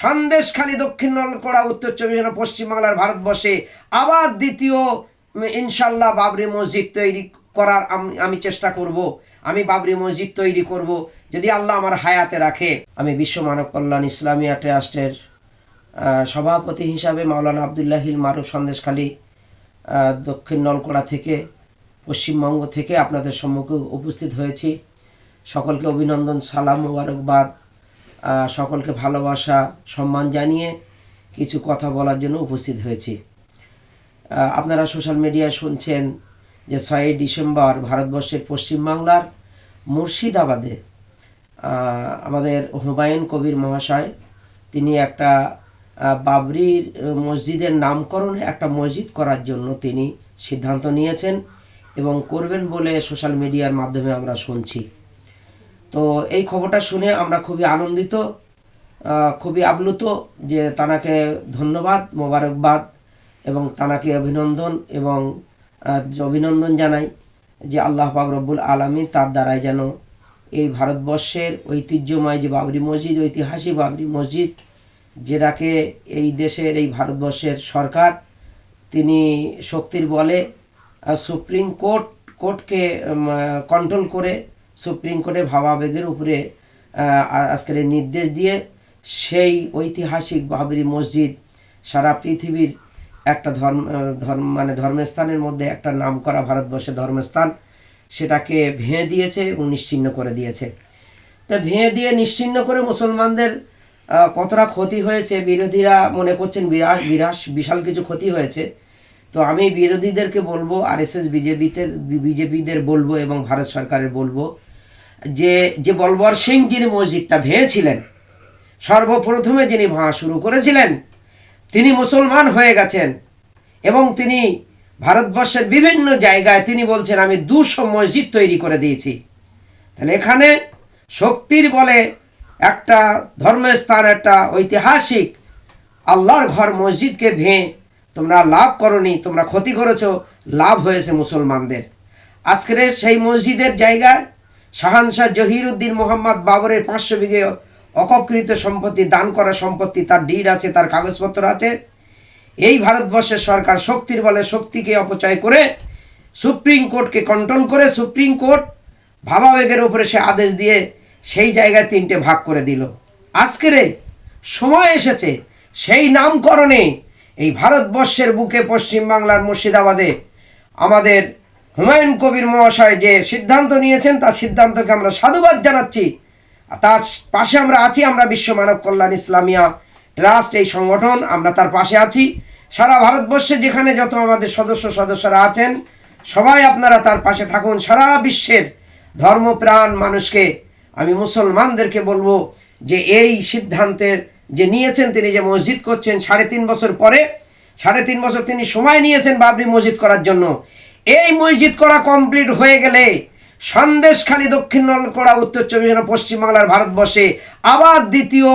সন্দেশখালী দক্ষিণ নলকড়া, উত্তর চব্বিশ পশ্চিমবাংলার ভারতবর্ষে আবার দ্বিতীয় ইনশাল্লাহ বাবরি মসজিদ তৈরি করার আম- চেষ্টা করব। আমি বাবরি মসজিদ তৈরি করব, যদি আল্লাহ আমার হায়াতে রাখে। আমি বিশ্ব মানব কল্যাণ ইসলামিয়া ট্রাস্টের সভাপতি হিসাবে মাওলানা আবদুল্লাহিল মারুফ সন্দেশখালী দক্ষিণ নলকড়া থেকে, পশ্চিমবঙ্গ থেকে আপনাদের সম্মুখে উপস্থিত হয়েছি। সকলকে অভিনন্দন, সালাম মুবারকবাদ। সকলকে ভালোবাসা, সম্মান জানিয়ে কিছু কথা বলার জন্য উপস্থিত হয়েছি। আপনারা সোশ্যাল মিডিয়ায় শুনছেন যে ছয়ই ডিসেম্বর ভারতবর্ষের পশ্চিমবাংলার মুর্শিদাবাদে আমাদের হুমায়ুন কবির মহাশয়, তিনি একটা বাবরির মসজিদের নামকরণে একটা মসজিদ করার জন্য তিনি সিদ্ধান্ত নিয়েছেন এবং করবেন বলে সোশ্যাল মিডিয়ার মাধ্যমে আমরা শুনছি। তো এই খবরটা শুনে আমরা খুবই আনন্দিত খুবই আপ্লুত যে তানাকে ধন্যবাদ, মোবারকবাদ এবং তানাকে অভিনন্দন এবং অভিনন্দন জানাই যে আল্লাহ পাক রব্বুল আলমী তার দ্বারাই যেন এই ভারতবর্ষের ঐতিহ্যময় যে বাবরি মসজিদ, ঐতিহাসিক বাবরি মসজিদ যেটাকে এই দেশের, এই ভারতবর্ষের সরকার তিনি শক্তির বলে সুপ্রিম কোর্ট, কোর্টকে কন্ট্রোল করে সুপ্রিম কোর্টের ভাবাবেগের উপরে আজকের নির্দেশ দিয়ে সেই ঐতিহাসিক বাবরি মসজিদ সারা পৃথিবীর একটা ধর্ম ধর্ম মানে ধর্মস্থানের মধ্যে একটা নাম করা ভারতবর্ষের ধর্মস্থান সেটাকে ভেঙে দিয়েছে এবং নিশ্চিহ্ন করে দিয়েছে। তো ভেঙে দিয়ে নিশ্চিহ্ন করে মুসলমানদের কতটা ক্ষতি হয়েছে? বিরোধীরা মনে করছেন বিরাট বিরাট, বিশাল কিছু ক্ষতি হয়েছে। তো আমি বিরোধীদেরকে বলব, আর এস এস বিজেপিতে বিজেপিদের বলব এবং ভারত সরকারের বলব যে যে বলবর সিং যিনি মসজিদটা ভেঙেছিলেন, সর্বপ্রথমে যিনি ভাঙা শুরু করেছিলেন, তিনি মুসলমান হয়ে গেছেন এবং তিনি ভারতবর্ষের বিভিন্ন জায়গায় তিনি বলছেন, আমি দুশো মসজিদ তৈরি করে দিয়েছি। তাহলে এখানে শক্তির বলে একটা ধর্মের স্থান একটা ঐতিহাসিক আল্লাহর ঘর মসজিদকে ভেঙে তোমরা লাভ করনি, তোমরা ক্ষতি করেছ, লাভ হয়েছে মুসলমানদের। আজকের সেই মসজিদের জায়গায় শাহানশাহ জহিরুদ্দিন মোহাম্মদ বাবরের পাঁচশো বিঘে অককৃত সম্পত্তি, দান করা সম্পত্তি, তার ডিড আছে, তার কাগজপত্র আছে। এই ভারতবর্ষের সরকার শক্তির বলে শক্তিকে অপচয় করে সুপ্রিম কোর্টকে কন্ট্রোল করে সুপ্রিম কোর্ট ভাবাবেগের উপরে সে আদেশ দিয়ে সেই জায়গায় তিনটে ভাগ করে দিল। আজকেরে সময় এসেছে, সেই নামকরণে এই ভারতবর্ষের বুকে পশ্চিমবাংলার মুর্শিদাবাদে আমাদের হুমায়ুন কবির মহাশয় যে সিদ্ধান্ত নিয়েছেন, তার সিদ্ধান্তকে আমরা সাধুবাদ জানাচ্ছি। তার পাশে আমরা আছি, আমরা বিশ্ব মানব কল্যাণ ইসলামিয়া ট্রাস্ট, এই সংগঠন, আমরা তার পাশে আছি। সারা ভারতবর্ষে যেখানে যত আমাদের সদস্য, সদস্যরা আছেন, সবাই আপনারা তার পাশে থাকুন। সারা বিশ্বের ধর্মপ্রাণ মানুষকে, আমি মুসলমানদেরকে বলব যে এই সিদ্ধান্তের যে নিয়েছেন, তিনি যে মসজিদ করছেন, সাড়ে তিন বছর পরে, সাড়ে তিন বছর তিনি সময় নিয়েছেন বাবরি মসজিদ করার জন্য। এই মসজিদ করা কমপ্লিট হয়ে গেলে সন্দেশখালী দক্ষিণ নলকড়া, উত্তর চব্বিশ পশ্চিমবাংলার ভারতবর্ষে আবার দ্বিতীয়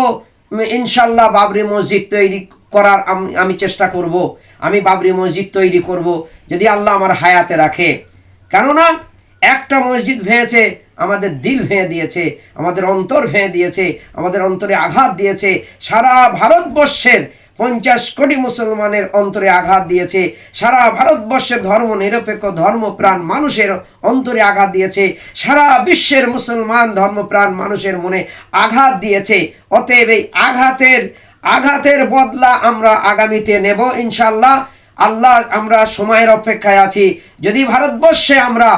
ইনশাল্লাহ বাবরি মসজিদ তৈরি করার আম- আমি চেষ্টা করব। আমি বাবরি মসজিদ তৈরি করব যদি আল্লাহ আমার হায়াতে রাখে। কেননা একটা মসজিদ ভেঙেছে, আমাদের দিল ভেঙে দিয়েছে, আমাদের অন্তর ভেঙে দিয়েছে, আমাদের অন্তরে আঘাত দিয়েছে, সারা ভারতবর্ষের পঞ্চাশ কোটি মুসলমানের অন্তরে আঘাত দিয়েছে। সারা ভারতবর্ষের ধর্ম নিরপেক্ষ, ধর্মপ্রাণ মানুষের অন্তরে আঘাত দিয়েছে। সারা বিশ্বের মুসলমান ধর্মপ্রাণ মানুষের মনে আঘাত দিয়েছে। অতএব এই আঘাতের আঘাতের বদলা আমরা আগামীতে নেব ইনশাল্লাহ আল্লাহ আমরা সময়ের অপেক্ষায় আছি। যদি ভারতবর্ষে আমরা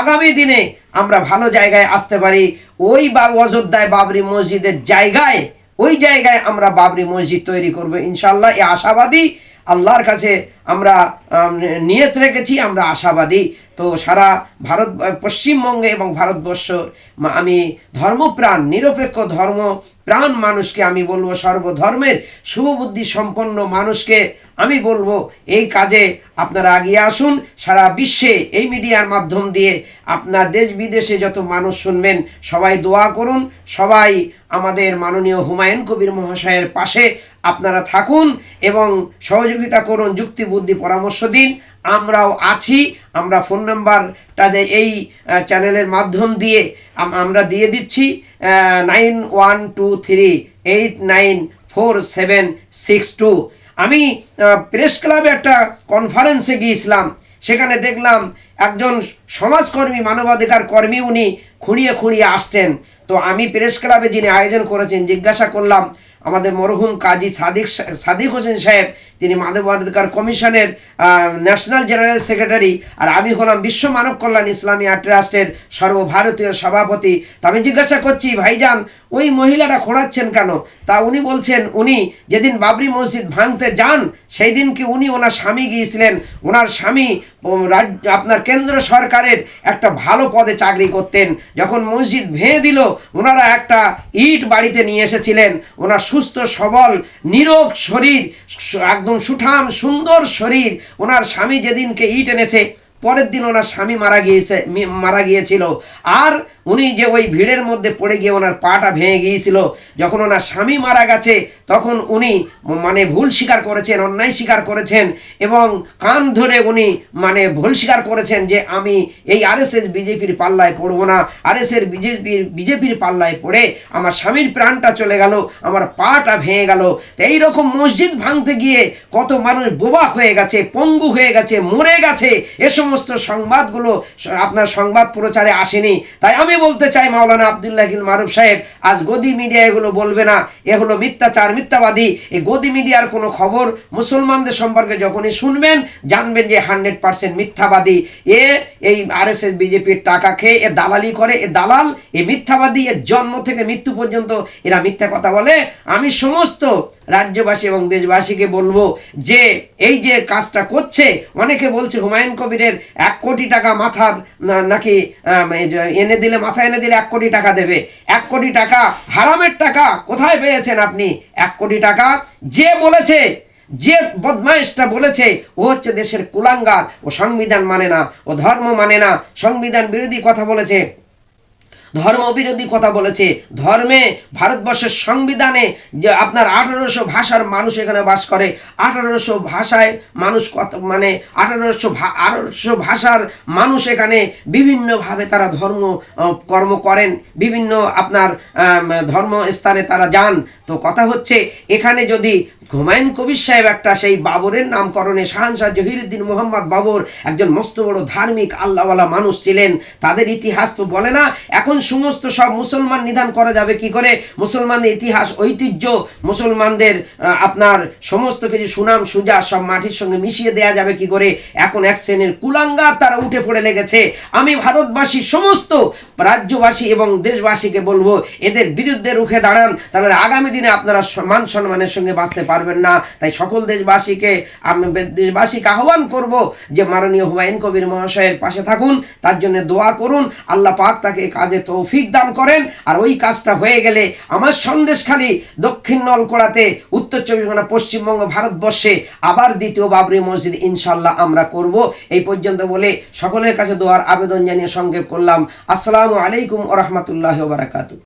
আগামী দিনে আমরা ভালো জায়গায় আসতে পারি, ওই বা অযোধ্যায় বাবরি মসজিদের জায়গায় ওই জায়গায় আমরা বাবরি মসজিদ তৈরি করব ইনশাল্লাহ এই আশাবাদী আল্লাহর কাছে আমরা আম, নিয়ত রেখেছি আমরা আশাবাদী। তো সারা ভারত পশ্চিমবঙ্গে এবং ভারতবর্ষ আমি ধর্মপ্রাণ নিরপেক্ষ ধর্ম প্রাণ মানুষকে আমি বলব সর্বধর্মের শুভবুদ্ধি সম্পন্ন মানুষকে আমি বলব, এই কাজে আপনারা এগিয়ে আসুন। সারা বিশ্বে এই মিডিয়ার মাধ্যম দিয়ে আপনার দেশ বিদেশে যত মানুষ শুনবেন, সবাই দোয়া করুন। সবাই আমাদের মাননীয় হুমায়ুন কবির মহাশয়ের পাশে আপনারা থাকুন এবং সহযোগিতা করুন, যুক্তি, বুদ্ধি, পরামর্শ দিন। আমরাও আছি, আমরা ফোন নাম্বারটা এই চ্যানেলের মাধ্যম দিয়ে আমরা দিয়ে দিচ্ছি nine one two three eight nine four seven six two. আমি প্রেস ক্লাবে একটা কনফারেন্সে গিয়েছিলাম। সেখানে দেখলাম একজন সমাজকর্মী, মানবাধিকার কর্মী উনি খুঁড়িয়ে খুঁড়িয়ে আসছেন। তো আমি প্রেস ক্লাবে যিনি আয়োজন করেছেন, জিজ্ঞাসা করলাম আমাদের মরহুম কাজী সাদিক সাদিক হোসেন সাহেব, তিনি মানবাধিকার কমিশনের ন্যাশনাল জেনারেল সেক্রেটারি আর আমি হলাম বিশ্ব মানব কল্যাণ ইসলামী ট্রাস্টের সর্বভারতীয় সভাপতি। তা আমি জিজ্ঞাসা করছি, ভাইজান ওই মহিলাটা খোঁড়াচ্ছেন কেন? তা উনি বলছেন, উনি যেদিন বাবরি মসজিদ ভাঙতে যান সেই দিন কি উনি ওনার স্বামী গিয়েছিলেন? ওনার স্বামী রাজ্য আপনার কেন্দ্র সরকারের একটা ভালো পদে চাকরি করতেন। যখন মসজিদ ভেঙে দিল ওনারা একটা ইট বাড়িতে নিয়ে এসেছিলেন। ওনার সুস্থ, সবল, নিরোগ শরীর একদম সুঠাম, সুন্দর শরীর। ওনার স্বামী যেদিনকে ইট এনেছে, পরের দিন ওনার স্বামী মারা গিয়েছে মারা গিয়েছিল। আর উনি যে ওই ভিড়ের মধ্যে পড়ে গিয়ে ওনার পাটা ভেঙে গিয়েছিল, যখন ওনার স্বামী মারা গেছে, তখন উনি মানে ভুল স্বীকার করেছেন, অন্যায় স্বীকার করেছেন, এবং কান ধরে উনি মানে ভুল স্বীকার করেছেন যে আমি এই আরএসএস বিজেপির পাল্লায় পড়ব না। আরএসএর বিজেপির বিজেপির পাল্লায় পড়ে আমার স্বামীর প্রাণটা চলে গেল, আমার পাটা ভেঙে গেল। তো এইরকম মসজিদ ভাঙতে গিয়ে কত মানুষ বোবা হয়ে গেছে, পঙ্গু হয়ে গেছে, মরে গেছে, এ সমস্ত সংবাদগুলো আপনার সংবাদ প্রচারে আসেনি। তাই আমি বলতে চাই মাওলানা আবদুল্লাহ মারুফ সাহেব আজ গদি মিডিয়া এগুলো বলবে না। এ হলো মিথ্যাচার মিথ্যাবাদী। এই গদি মিডিয়ার কোনো খবর মুসলমানদের সম্পর্কে যখনই শুনবেন জানবেন যে হান্ড্রেড পার্সেন্ট মিথ্যাবাদী। এ এই আরএসএস বিজেপির টাকা খেয়ে এ দালালি করে এ দালাল এ মিথ্যাবাদী এর জন্ম থেকে মৃত্যু পর্যন্ত এরা মিথ্যা কথা বলে। আমি সমস্ত রাজ্যবাসী এবং দেশবাসীকে বলব যে এই যে কাজটা করছে অনেকে বলছে হুমায়ুন কবিরের এক কোটি টাকা মাথার নাকি আম, এনে দিলে মাথা এনে দিলে এক কোটি টাকা দেবে। এক কোটি টাকা হারামের টাকা কোথায় পেয়েছেন আপনি? এক কোটি টাকা যে বলেছে, যে বদমাইশটা বলেছে, ও হচ্ছে দেশের কুলাঙ্গার। ও সংবিধান মানে না, ও ধর্ম মানে না। সংবিধান বিরোধী কথা বলেছে। ধর্ম বিরোধী কথা বলেছে। ধর্মে ভারতবর্ষের সংবিধানে যে আপনার আঠারোশো ভাষার মানুষ এখানে বাস করে। আঠারোশো ভাষায় মানুষ কত মানে আঠারোশো আঠারোশো ভাষার মানুষ এখানে বিভিন্নভাবে তারা ধর্ম কর্ম করেন। বিভিন্ন আপনার আম, ধর্ম স্থানে তারা যান। তো কথা হচ্ছে এখানে যদি হুমায়ুন কবির সাহেব একটা সেই বাবরের নামকরণে শাহানশাহ জহিরুদ্দিন মোহাম্মদ বাবর একজন মস্ত বড় ধার্মিক আল্লাহওয়ালা মানুষ ছিলেন। তাদের ইতিহাস তো বলে না, এখন সমস্ত সব মুসলমান নিধান করা যাবে কি করে? মুসলমানদের ইতিহাস ঐতিহ্য, মুসলমানদের আপনার সমস্ত কিছু সুনাম সুজা সব মাটির সঙ্গে মিশিয়ে দেয়া যাবে কি করে? এখন এক শ্রেণির কুলাঙ্গার তারা উঠে পড়ে লেগেছে। আমি ভারতবাসী, সমস্ত রাজ্যবাসী এবং দেশবাসীকে বলব, এদের বিরুদ্ধে রুখে দাঁড়ান। তাহলে আগামী দিনে আপনারা মান সম্মানের সঙ্গে বাঁচতে পারবেন না। তাই সকল দেশবাসীকে, আমি দেশবাসীকে আহ্বান করব যে মাননীয় হুমায়ুন কবির মহাশয়ের পাশে থাকুন, তার জন্য দোয়া করুন, আল্লাহ পাক তাকে কাজে তৌফিক দান করেন। আর ওই কাজটা হয়ে গেলে আমার সন্দেশখালী দক্ষিণ নলকোড়াতে, উত্তর চব্বিশ পরগনা, পশ্চিমবঙ্গ, ভারতবর্ষে আবার দ্বিতীয় বাবরি মসজিদ ইনশাল্লাহ আমরা করব। এই পর্যন্ত বলে সকলের কাছে দোয়ার আবেদন জানিয়ে সংক্ষেপ করলাম। আসসালামু আলাইকুম ওরহমতুল্লাহ বারাকাতু